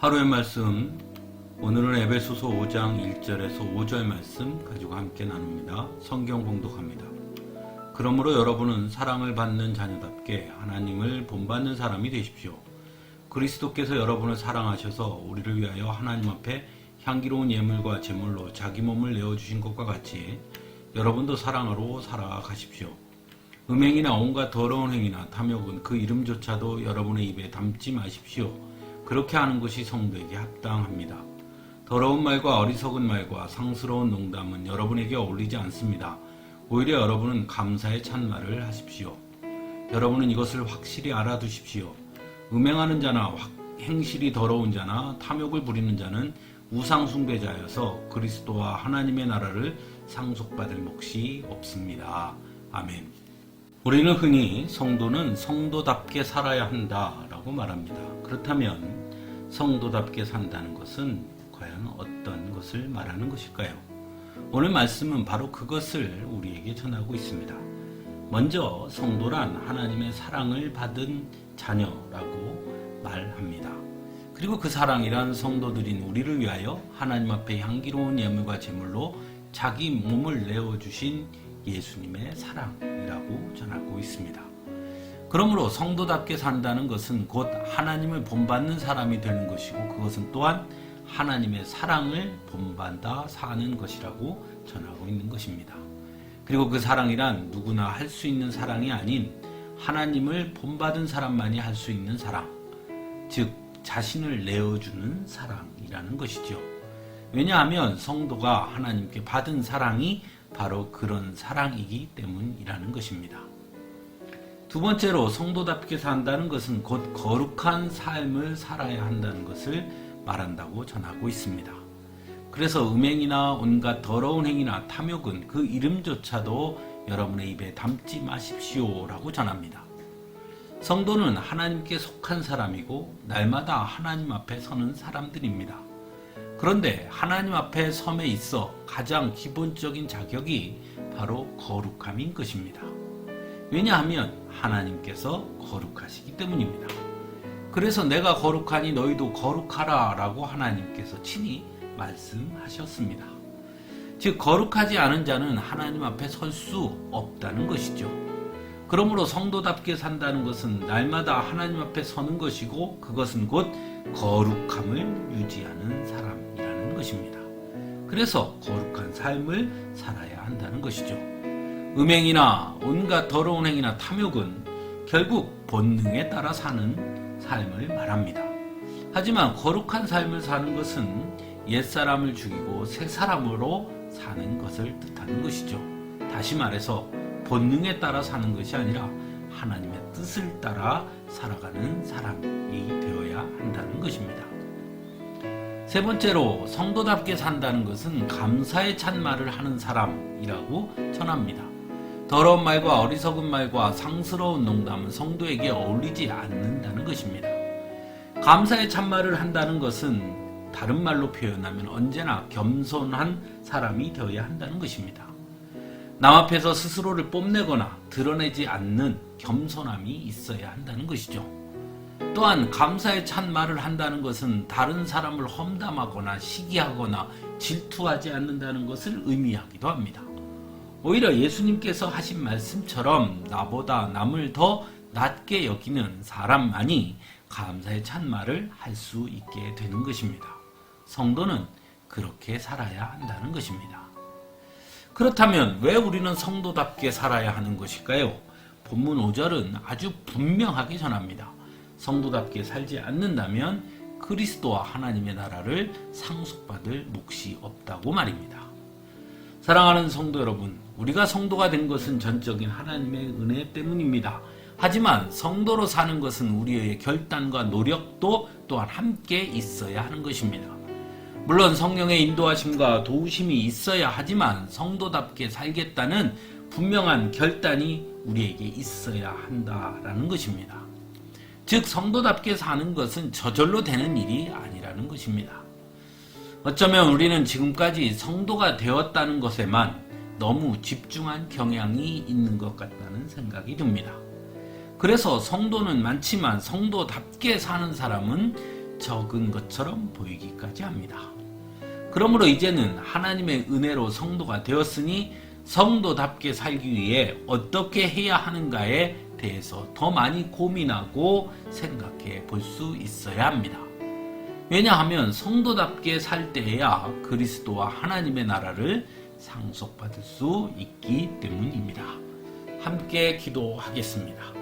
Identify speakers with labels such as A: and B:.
A: 하루의 말씀 오늘은 에베소서 5장 1절에서 5절 말씀 가지고 함께 나눕니다. 성경 공독합니다. 그러므로 여러분은 사랑을 받는 자녀답게 하나님을 본받는 사람이 되십시오. 그리스도께서 여러분을 사랑하셔서 우리를 위하여 하나님 앞에 향기로운 예물과 제물로 자기 몸을 내어 주신 것과 같이 여러분도 사랑으로 살아가십시오. 음행이나 온갖 더러운 행위나 탐욕은 그 이름조차도 여러분의 입에 담지 마십시오. 그렇게 하는 것이 성도에게 합당합니다. 더러운 말과 어리석은 말과 상스러운 농담은 여러분에게 어울리지 않습니다. 오히려 여러분은 감사의 찬말을 하십시오. 여러분은 이것을 확실히 알아두십시오. 음행하는 자나 행실이 더러운 자나 탐욕을 부리는 자는 우상숭배자여서 그리스도와 하나님의 나라를 상속받을 몫이 없습니다. 아멘. 우리는 흔히 성도는 성도답게 살아야 한다 라고 말합니다. 그렇다면 성도답게 산다는 것은 과연 어떤 것을 말하는 것일까요? 오늘 말씀은 바로 그것을 우리에게 전하고 있습니다. 먼저 성도란 하나님의 사랑을 받은 자녀라고 말합니다. 그리고 그 사랑이란 성도들인 우리를 위하여 하나님 앞에 향기로운 예물과 제물로 자기 몸을 내어 주신 예수님의 사랑이라고 전하고 있습니다. 그러므로 성도답게 산다는 것은 곧 하나님을 본받는 사람이 되는 것이고 그것은 또한 하나님의 사랑을 본받아 사는 것이라고 전하고 있는 것입니다. 그리고 그 사랑이란 누구나 할 수 있는 사랑이 아닌 하나님을 본받은 사람만이 할 수 있는 사랑, 즉 자신을 내어주는 사랑이라는 것이죠. 왜냐하면 성도가 하나님께 받은 사랑이 바로 그런 사랑이기 때문이라는 것입니다. 두 번째로 성도답게 산다는 것은 곧 거룩한 삶을 살아야 한다는 것을 말한다고 전하고 있습니다. 그래서 음행이나 온갖 더러운 행위나 탐욕은 그 이름조차도 여러분의 입에 담지 마십시오 라고 전합니다. 성도는 하나님께 속한 사람이고 날마다 하나님 앞에 서는 사람들입니다. 그런데 하나님 앞에 섬에 있어 가장 기본적인 자격이 바로 거룩함인 것입니다. 왜냐하면 하나님께서 거룩하시기 때문입니다. 그래서 내가 거룩하니 너희도 거룩하라 라고 하나님께서 친히 말씀하셨습니다. 즉, 거룩하지 않은 자는 하나님 앞에 설 수 없다는 것이죠. 그러므로 성도답게 산다는 것은 날마다 하나님 앞에 서는 것이고 그것은 곧 거룩함을 유지하는 사람이라는 것입니다. 그래서 거룩한 삶을 살아야 한다는 것이죠. 음행이나 온갖 더러운 행위나 탐욕은 결국 본능에 따라 사는 삶을 말합니다. 하지만 거룩한 삶을 사는 것은 옛사람을 죽이고 새 사람으로 사는 것을 뜻하는 것이죠. 다시 말해서 본능에 따라 사는 것이 아니라 하나님의 뜻을 따라 살아가는 사람이 되어야 한다는 것입니다. 세 번째로 성도답게 산다는 것은 감사의 찬말을 하는 사람이라고 전합니다. 더러운 말과 어리석은 말과 상스러운 농담은 성도에게 어울리지 않는다는 것입니다. 감사의 찬말을 한다는 것은 다른 말로 표현하면 언제나 겸손한 사람이 되어야 한다는 것입니다. 남 앞에서 스스로를 뽐내거나 드러내지 않는 겸손함이 있어야 한다는 것이죠. 또한 감사의 찬말을 한다는 것은 다른 사람을 험담하거나 시기하거나 질투하지 않는다는 것을 의미하기도 합니다. 오히려 예수님께서 하신 말씀처럼 나보다 남을 더 낮게 여기는 사람만이 감사의 찬말을 할 수 있게 되는 것입니다. 성도는 그렇게 살아야 한다는 것입니다. 그렇다면 왜 우리는 성도답게 살아야 하는 것일까요? 본문 5절은 아주 분명하게 전합니다. 성도답게 살지 않는다면 그리스도와 하나님의 나라를 상속받을 몫이 없다고 말입니다. 사랑하는 성도 여러분, 우리가 성도가 된 것은 전적인 하나님의 은혜 때문입니다. 하지만 성도로 사는 것은 우리의 결단과 노력도 또한 함께 있어야 하는 것입니다. 물론 성령의 인도하심과 도우심이 있어야 하지만 성도답게 살겠다는 분명한 결단이 우리에게 있어야 한다라는 것입니다. 즉, 성도답게 사는 것은 저절로 되는 일이 아니라는 것입니다. 어쩌면 우리는 지금까지 성도가 되었다는 것에만 너무 집중한 경향이 있는 것 같다는 생각이 듭니다. 그래서 성도는 많지만 성도답게 사는 사람은 적은 것처럼 보이기까지 합니다. 그러므로 이제는 하나님의 은혜로 성도가 되었으니 성도답게 살기 위해 어떻게 해야 하는가에 대해서 더 많이 고민하고 생각해 볼 수 있어야 합니다. 왜냐하면 성도답게 살 때에야 그리스도와 하나님의 나라를 상속받을 수 있기 때문입니다. 함께 기도하겠습니다.